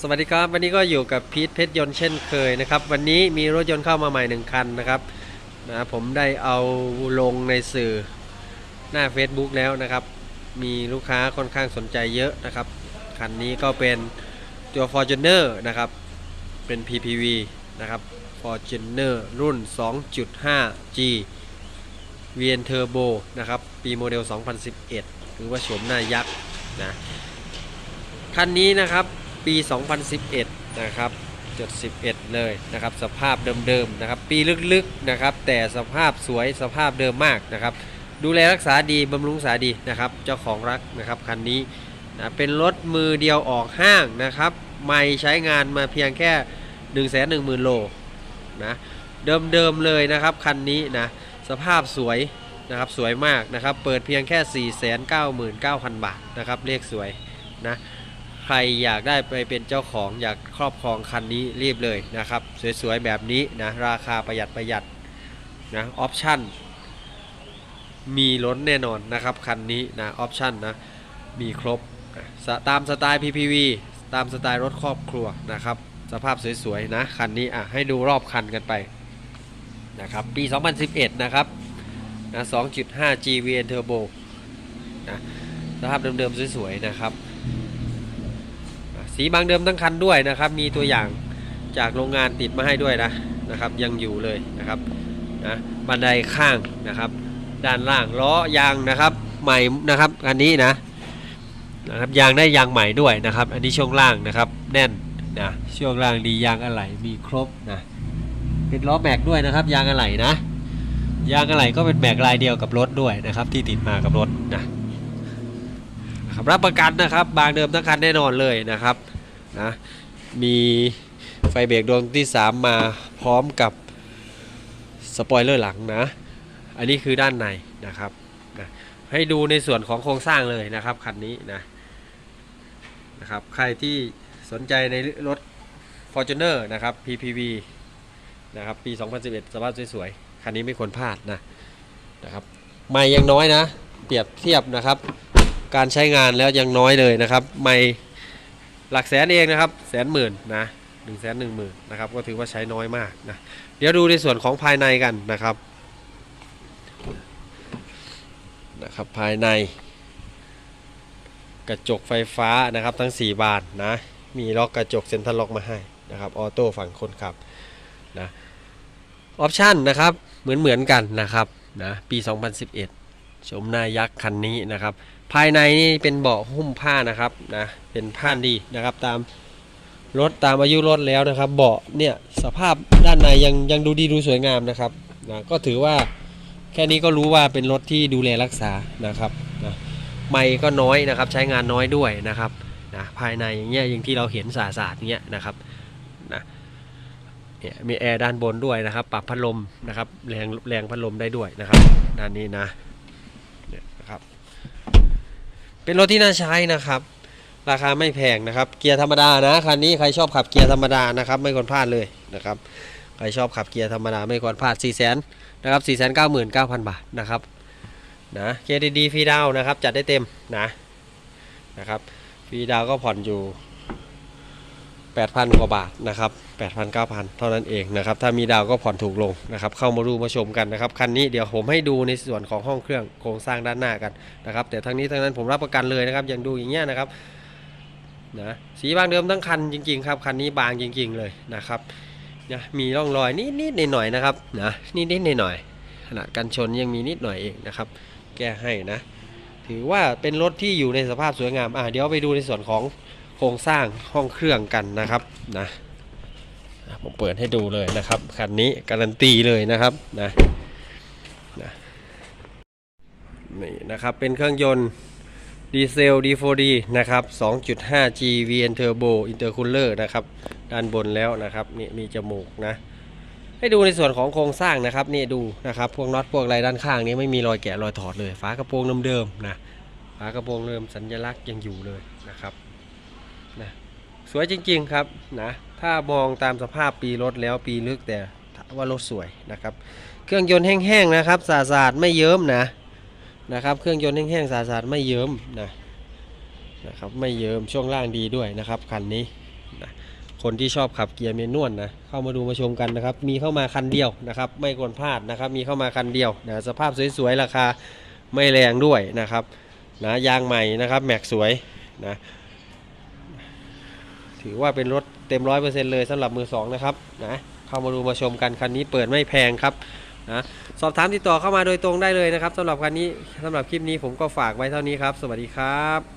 สวัสดีครับวันนี้ก็อยู่กับพีทเพชรยนต์เช่นเคยนะครับ วันนี้มีรถยนต์เข้ามาใหม่หนึ่งคันนะครับนะผมได้เอาลงในสื่อหน้า Facebook แล้วนะครับ มีลูกค้าค่อนข้างสนใจเยอะนะครับ คันนี้ก็เป็นตัว Fortuner นะครับ เป็น PPV นะครับ Fortuner รุ่น 2.5G VN Turbo นะครับ ปีโมเดล 2011 หรือว่าโฉมหน้ายักษ์นะ คันนี้นะครับ ปี 2011 นะครับจด11 เลยนะครับ สภาพเดิมๆนะครับ ปีลึกๆนะครับ แต่สภาพสวยสภาพเดิมมากนะครับ ดูแลรักษาดีบำรุงรักษาดีนะครับ เจ้าของรักนะครับคันนี้นะเป็นรถมือเดียวออกห้างนะครับ ไม่ใช้งานมาเพียงแค่ 1 1 0 0 0 0 โลนะเดิมๆเลยนะครับคันนี้นะสภาพสวยนะครับสวยมากนะครับ เปิดเพียงแค่ 499,000 บาทนะครับเลขสวยนะ ใครอยากได้ไปเป็นเจ้าของอยากครอบครองคันนี้รีบเลยนะครับ สวยๆ แบบนี้นะราคาประหยัดประหยัดนะออปชั่นมีล้นแน่นอนนะครับ คันนี้นะออปชั่นนะมีครบตามสไตล์ PPV ตามสไตล์รถครอบครัวนะครับ สภาพสวยๆนะคันนี้อะให้ดูรอบคันกันไปนะครับปี 2011 นะครับนะ2.5 GVN Turbo นะสภาพเดิมๆสวยๆนะครับ สีบางเดิมทั้งคันด้วยนะครับ มีตัวอย่างจากโรงงานติดมาให้ด้วยนะนะครับ ยังอยู่เลยนะครับนะบันไดข้างนะครับ ด้านล่างล้อยางนะครับ ใหม่นะครับคันนี้นะนะครับยางได้ยางใหม่ด้วยนะครับ อันนี้ช่วงล่างนะครับแน่นนะช่วงล่างดียางอะไหล่มีครบนะเป็นล้อแม็กด้วยนะครับ ยางอะไหล่นะยางอะไหล่ก็เป็นแม็กลายเดียวกับรถด้วยนะครับ ที่ติดมากับรถนะ ครับรับประกันนะครับบางเดิมทั้งคันแน่นอนเลยนะครับนะมีไฟเบรกดวงที่ 3 มาพร้อมกับสปอยเลอร์หลังนะ อันนี้คือด้านในนะครับนะให้ดูในส่วนของโครงสร้างเลยนะครับคันนี้นะนะครับใครที่สนใจในรถ Fortuner นะครับ PPV นะครับปี 2011 สภาพสวยๆ คันนี้ไม่ควรพลาดนะนะครับไม่ยังน้อยนะ เปรียบเทียบนะครับ การใช้งานแล้วยังน้อยเลยนะครับ ไม่หลักแสนเองนะครับแสนหมื่นนะหนึ่งแสนหนึ่งหมื่นนะครับก็ถือว่าใช้น้อยมากนะเดี๋ยวดูในส่วนของภายในกันนะครับนะครับภายใน กระจกไฟฟ้านะครับทั้ง 4 บานนะมีล็อกกระจกเซ็นทรัลล็อกมาให้นะครับออโต้ฝั่งคนขับนะออปชั่นนะครับเหมือนเหมือนกันนะครับนะปี 2011 ชมหน้ายักษ์คันนี้นะครับ ภายในนี่เป็นเบาะหุ้มผ้านะครับนะเป็นผ้าดีนะครับตามรถตามอายุรถแล้วนะครับ เบาะเนี่ยสภาพด้านในยังยังดูดีดูสวยงามนะครับนะก็ถือว่าแค่นี้ก็รู้ว่าเป็นรถที่ดูแลรักษานะครับนะไม่ก็น้อยนะครับ ใช้งานน้อยด้วยนะครับนะภายในอย่างเงี้ยอย่างที่เราเห็นสาสาดเงี้ยนะครับนะเนี่ยมีแอร์ด้านบนด้วยนะครับ ปรับพัดลมนะครับแรงแรงพัดลมได้ด้วยนะครับด้านนี้นะ นะครับ เป็นรถที่น่าใช้นะครับ ราคาไม่แพงนะครับ เกียร์ธรรมดานะคันนี้ใครชอบขับเกียร์ธรรมดานะครับ ไม่ควรพลาดเลยนะครับใครชอบขับเกียร์ธรรมดาไม่ควรพลาด 4 0 0 0 0นนะครับ 4 9 9 0 0 0 บาทนะครับนะเกียร์ดีๆฟรีดาวนะครับ จัดได้เต็มนะนะครับฟรีดาวก็ผ่อนอยู่ 8,000 กว่าบาทนะครับ8,000 9,000 เท่านั้นเองนะครับถ้ามีดาวก็ผ่อนถูกลงนะครับเข้ามาดูมาชมกันนะครับคันนี้เดี๋ยวผมให้ดูในส่วนของห้องเครื่องโครงสร้างด้านหน้ากันนะครับแต่ทั้งนี้ทั้งนั้นผมรับประกันเลยนะครับอย่างดูอย่างเงี้ยนะครับนะสีบางเดิมทั้งคันจริงๆครับคันนี้บางจริง ๆเลยนะครับนะมีร่องรอยนิดๆหน่อยๆนะครับนะนิดๆหน่อยๆขนาดกันชนยังมีนิดหน่อยเองนะครับแก้ให้นะถือว่าเป็นรถที่อยู่ในสภาพสวยงามอะเดี๋ยวไปดูในส่วนของ โครงสร้างห้องเครื่องกันนะครับนะผมเปิดให้ดูเลยนะครับคันนี้การันตีเลยนะครับนะนะนี่นะครับเป็นเครื่องยนต์ดีเซล D4D นะครับ 2.5G VN Turbo Intercooler นะครับ ด้านบนแล้วนะครับนี่มีจมูกนะ ให้ดูในส่วนของโครงสร้างนะครับนี่ดูนะครับ พวกน็อตพวกอะไรด้านข้างนี้ไม่มีรอยแกะรอยถอดเลย ฝากระโปรงเดิมๆนะฝากระโปรงเดิมสัญลักษณ์ยังอยู่เลยนะครับ วยจริงๆครับนะถ้ามองตามสภาพปีรถแล้วปีลึกแต่ว่ารถสวยนะครับ เครื่องยนต์แห้งๆนะครับสาดไม่เยิ้มนะนะครับ เครื่องยนต์แห้งๆสาดไม่เยิ้มนะนะครับไม่เยิ้มช่วงล่างดีด้วยนะครับคันนี้นะคนที่ชอบขับเกียร์เมนนวลนะเข้ามาดูมาชมกันนะครับ มีเข้ามาคันเดียวนะครับ ไม่ควรพลาดนะครับ มีเข้ามาคันเดียวนะสภาพสวยๆราคาไม่แรงด้วยนะครับนะยางใหม่นะครับแม็กสวยนะ ถือว่าเป็นรถเต็มร้อยเปอร์เซ็นต์เลยสำหรับมือสองนะครับนะเข้ามาดูมาชมกันคันนี้เปิดไม่แพงครับนะสอบถามติดต่อเข้ามาโดยตรงได้เลยนะครับสำหรับคันนี้สำหรับคลิปนี้ผมก็ฝากไว้เท่านี้ครับ สวัสดีครับ